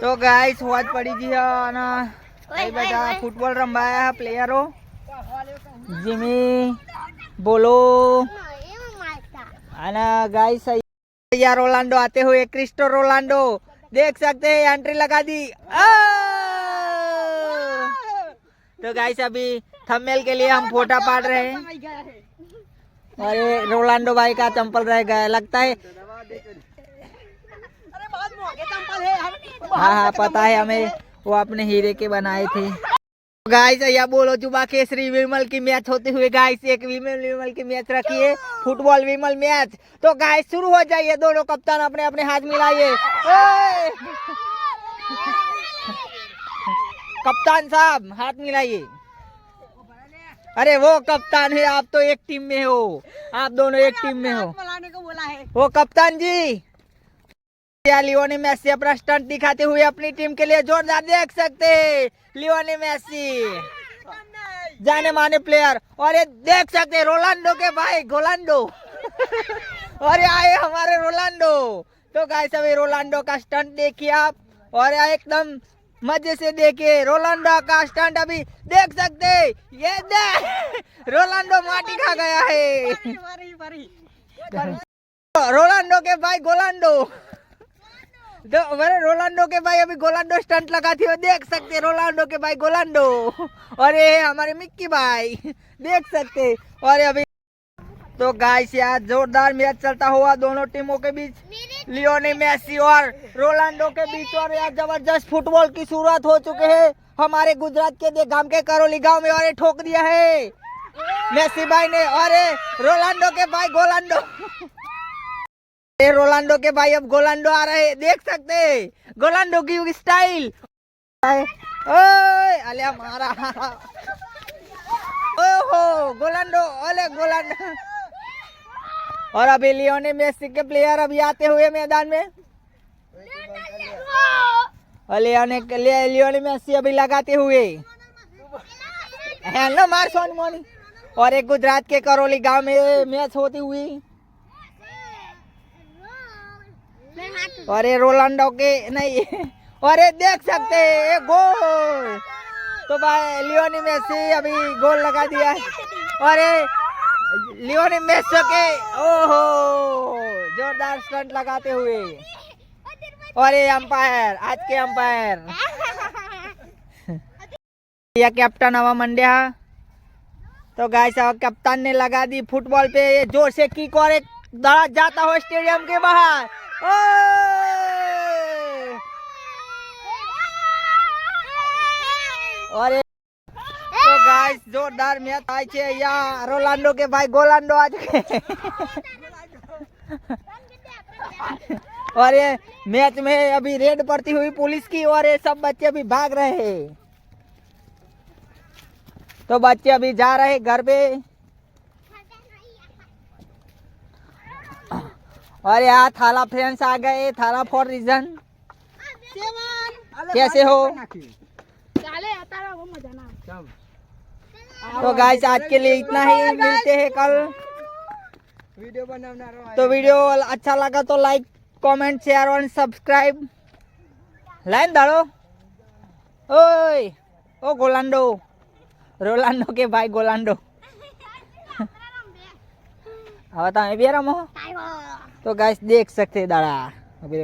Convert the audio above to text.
તો ગાઈસ હોજ પડી ગઈ છે અને એ બધા ફૂટબોલ રમવાયા પ્લેયરો જીમી બોલો અને गाइस यहाँ रोलांडो आते हुए क्रिस्टो रोलांडो देख सकते हैं एंट्री लगा दी आ! तो गाइस अभी थंबनेल के लिए हम फोटा पाड़ रहे हैं और ये रोलांडो भाई का चंपल रह गया है। लगता है हाँ हाँ पता है हमें वो अपने हीरे के बनाए थे। गाइस या बोलो जुबा केसरी विमल की मैच होते हुए गाइस एक विमल विमल की मैच रखिए फुटबॉल विमल मैच तो गाइस शुरू हो जाइए दोनों कप्तान अपने अपने हाथ मिलाइए। कप्तान साहब हाथ मिलाइए। अरे वो कप्तान है आप तो एक टीम में हो। आप दोनों एक टीम में हो। बुलाने को बोला है। वो कप्तान जी लियोनी मेसी अपना स्टंट दिखाते हुए अपनी टीम के लिए जोरदार देख सकते हैं। लियोनी मेसी जाने माने प्लेयर और ये देख सकते हैं रोलांडो के भाई गोलांडो। और ये आए हमारे रोलांडो। तो गाइस अभी रोलांडो का स्टंट देखिए आप। और ये एकदम मज़े से देखिए रोलांडो का स्टंट अभी देख सकते हैं। ये देख रोलांडो माटी खा गया है। रोलांडो के भाई गोलांडो। मेरे रोलांडो के भाई, अभी गोलांडो स्टंट लगाते हुए देख सकते रोलांडो के भाई, गोलांडो। और ये हमारे मिक्की भाई, देख सकते और अभी तो गाइस यार, जोरदार मैच चलता हुआ दोनों टीमों के बीच। लियोनी मेसी और रोलांडो के बीच। और यार, ज़बरदस्त फुटबॉल की शुरुआत हो चुके है। हमारे गुजरात के गाँव के करोली गाँव में और ठोक दिया है। मेसी भाई ने और रोलांडो के भाई, गोलांडो। ये रोलांडो के भाई, अब गोलांडो आ रहे देख सकते हैं। गोलांडो की स्टाइल ओए अले मारा। ओहो, गोलांडो अले गोलांडो। और अभी लियोने मेसी के प्लेयर अभी आते हुए मैदान में। लियोने लियोने मेसी अभी लगाते हुए। हेलो मार सोन मोनी। और एक गुजरात के करोली गाँव में मैच होती हुई। ये रोलांडो के नहीं ये देख सकते हैं गोल। तो भाई, लियोनी मेसी अभी गोल लगा दिया है। ये लियोनी मेसी के, ओहो, जोरदार स्टंट लगाते हुए। ये अंपायर आज के अंपायर या कैप्टन हवा मंड्या। तो गाय साहब कप्तान ने लगा दी फुटबॉल पे ज़ोर से किक और एक दड़ा जाता हो स्टेडियम के बाहर। और तो गाइस जोरदार मैच आए छे या रोलांडो के भाई, गोलांडो आज के। और ये मैच में अभी रेड पड़ती हुई पुलिस की और ये सब बच्चे अभी भाग रहे हैं। तो बच्चे अभी जा रहे घर पे। अरे यार थाला फ्रेंड्स आ गए थाला फॉर रीजन कैसे हो तो गाइस आज के लिए इतना ही मिलते हैं कल वीडियो तो वीडियो अच्छा लगा तो लाइक कमेंट शेयर और सब्सक्राइब लाइन दाड़ो ओए ओ गोलांडो रोलांडो के भाई गोलांडो હવે તમે બે રમો તો ગાઈસ દેખ सकते દાડા અભી